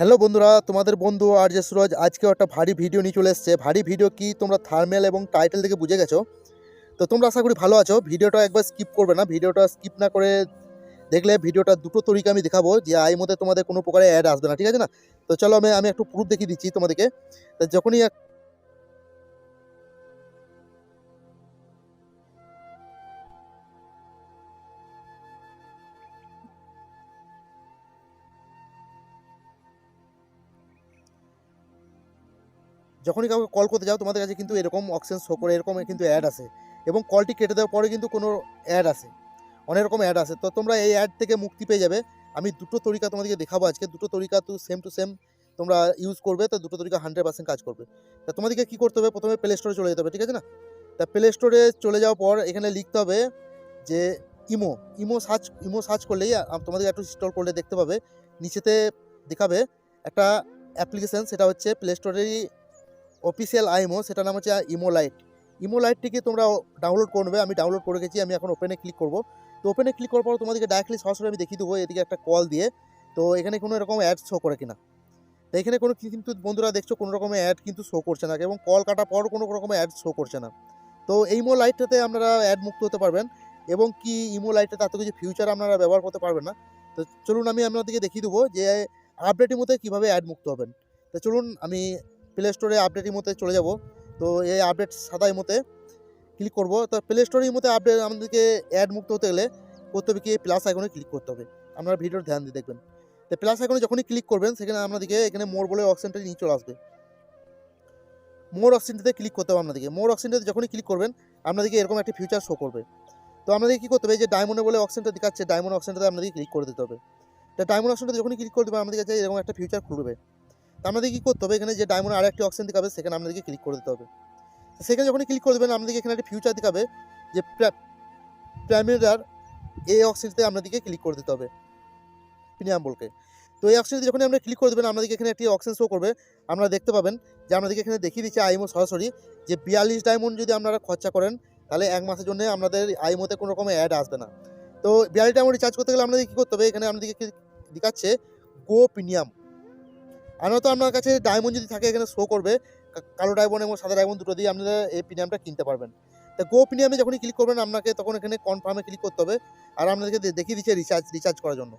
Hello বন্ধুরা, তোমাদের বন্ধু আর যে সুরজ আজকে একটা ভারী ভিডিও নিয়ে চলে এসছে। ভারী ভিডিও কি তোমরা থার্মেল এবং টাইটেল থেকে বুঝে গেছো? তো তোমরা আশা করি ভালো আছো। ভিডিওটা একবার স্কিপ করবে না। ভিডিওটা স্কিপ না করে দেখলে ভিডিওটা দুটো তরিকা আমি দেখাবো যে আই মধ্যে তোমাদের কোনো প্রকারে অ্যাড আসবে না, ঠিক আছে না? তো চলো আমি আমি একটু প্রুফ দেখিয়ে দিচ্ছি তোমাদেরকে। তো যখনই যখনই কাউকে কল করতে যাও, তোমাদের কাছে কিন্তু এরকম অপশন শো করে, এরকম কিন্তু অ্যাড আসে এবং কলটি কেটে দেওয়ার পরে কিন্তু কোনো অ্যাড আসে অনেক রকম অ্যাড আসে তো তোমরা এই অ্যাড থেকে মুক্তি পেয়ে যাবে। আমি দুটো তরিকা তোমাদেরকে দেখাবো আজকে। দুটো তরিকা তো সেম টু সেম তোমরা ইউজ করবে। তো দুটো তরিকা হান্ড্রেড পার্সেন্ট কাজ করবে। তা তোমাদেরকে কী করতে হবে? প্রথমে প্লে স্টোরে চলে যেতে হবে, ঠিক আছে না? তা প্লে স্টোরে চলে যাওয়ার পর এখানে লিখতে হবে যে Imo Imo search Imo search করলেই তোমাদের একটু ইনস্টল করলে দেখতে পাবে। নিচেতে দেখাবে একটা অ্যাপ্লিকেশান সেটা হচ্ছে প্লে স্টোরেরই অফিসিয়াল আইমো সেটার নাম হচ্ছে ইমো লাইট ইমো লাইটটিকে তোমরা ডাউনলোড করবে, আমি ডাউনলোড করে গেছি, আমি এখন ওপেনে ক্লিক করব। তো ওপেনে ক্লিক করার পর তোমাদেরকে ডাইরেক্টলি সরাসরি আমি দেখিয়ে দেবো, এদিকে একটা কল দিয়ে। তো এখানে কোনো এরকম অ্যাড শো করে কিনা। তো এখানে কোনো কিন্তু বন্ধুরা দেখছ, কোনো রকমের অ্যাড কিন্তু শো করছে না, এবং কল কাটার পর কোনো রকমের অ্যাড শো করছে না। তো এই ইমো লাইটটাতে আপনারা অ্যাড মুক্ত হতে পারবেন, এবং কি ইমো লাইটটাতে এত কিছু ফিউচার আপনারা ব্যবহার করতে পারবেন না। তো চলুন আমি আপনাদেরকে দেখিয়ে দেবো যে আপডেটের মধ্যে কীভাবে অ্যাড মুক্ত হবেন। তো চলুন আমি প্লে স্টোরে আপডেটের মধ্যে চলে যাব। তো এই আপডেট সাদাই মতে ক্লিক করব। তো প্লে স্টোরের মধ্যে আপডেট আমাদেরকে অ্যাড মুক্ত হতে গেলে করতে হবে কি প্লাস আইকনে ক্লিক করতে হবে। আপনারা ভিডিওর ধ্যান দিয়ে দেখবেন। তো প্লাস আইকনে যখনই ক্লিক করবেন, সেখানে আপনাদেরকে এখানে মোর বলে অপশানটা নিয়ে চলে আসবে। মোর অপশানটাতে ক্লিক করতে হবে আপনাদেরকে মোর অপশানটাতে যখনই ক্লিক করবেন, আপনাদেরকে এরকম একটা ফিউচার শো করবে। তো আপনাদেরকে কী করতে হবে? যে ডায়মন্ডে বলে অপশানটা দেখাচ্ছে ডায়মন্ড অপশানটাতে আপনাদেরকে ক্লিক করে দিতে হবে। তো ডায়মন্ড অপশানটা যখনই ক্লিক করে দেবে আমাদের কাছে এরকম একটা ফিউচার খুলবে। আপনাদের কী করতে হবে? এখানে যে ডায়মন্ড আর একটি অপশন দেখাবে, সেখানে আপনাদেরকে ক্লিক করে দিতে হবে। সেখানে যখনই ক্লিক করে দেবেন আপনাদেরকে এখানে একটা ফিউচার দেখাবে যে প্রাইমেরার এই অপশনটিতে আপনাদেরকে ক্লিক করে দিতে হবে। প্রিমিয়াম বলকে। তো এই অপশনটি যখনই আমরা ক্লিক করে দেবেন আপনাদেরকে এখানে একটি অপশন শো করবে। আপনারা দেখতে পাবেন যে আপনাদেরকে এখানে দেখিয়ে দিচ্ছে আইমো সরাসরি যে বিয়াল্লিশ ডায়মন্ড যদি আপনারা খরচা করেন, তাহলে এক মাসের জন্য আপনাদের আইমোতে কোনো রকম অ্যাড আসবে না। তো বিয়াল্লিশ ডায়মন্ড রিচার্জ করতে গেলে আপনাদের কী করতে হবে? এখানে আপনাদেরকে দেখাচ্ছে গো প্রিমিয়াম আনত আপনার কাছে ডায়মন্ড যদি থাকে, এখানে শো করবে। কালো ডায়মন্ড এবং সাদা ডায়মন্ড দুটো দিয়ে আপনারা এই প্রিমিয়ামটা কিনতে পারবেন। তা গো প্রিমিয়ামে যখনই ক্লিক করবেন, আপনাকে তখন এখানে কনফার্মে ক্লিক করতে হবে। আর আপনাদেরকে দেখিয়ে দিচ্ছে রিচার্জ রিচার্জ করার জন্য।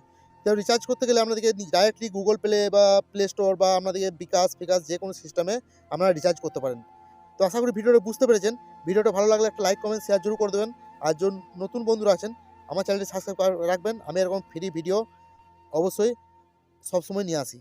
তো রিচার্জ করতে গেলে আপনাদেরকে ডাইরেক্টলি গুগল প্লে বা প্লে স্টোর বা আপনাদেরকে বিকাশ বিকাশ যে কোনো সিস্টেমে আপনারা রিচার্জ করতে পারেন। তো আশা করি ভিডিওটা বুঝতে পেরেছেন। ভিডিওটা ভালো লাগলে একটা লাইক কমেন্ট শেয়ার জরুর করে দেবেন। আর জন নতুন বন্ধুরা আছেন, আমার চ্যানেলটি সাবস্ক্রাইব রাখবেন। আমি এরকম ফ্রি ভিডিও অবশ্যই সবসময় নিয়ে আসি।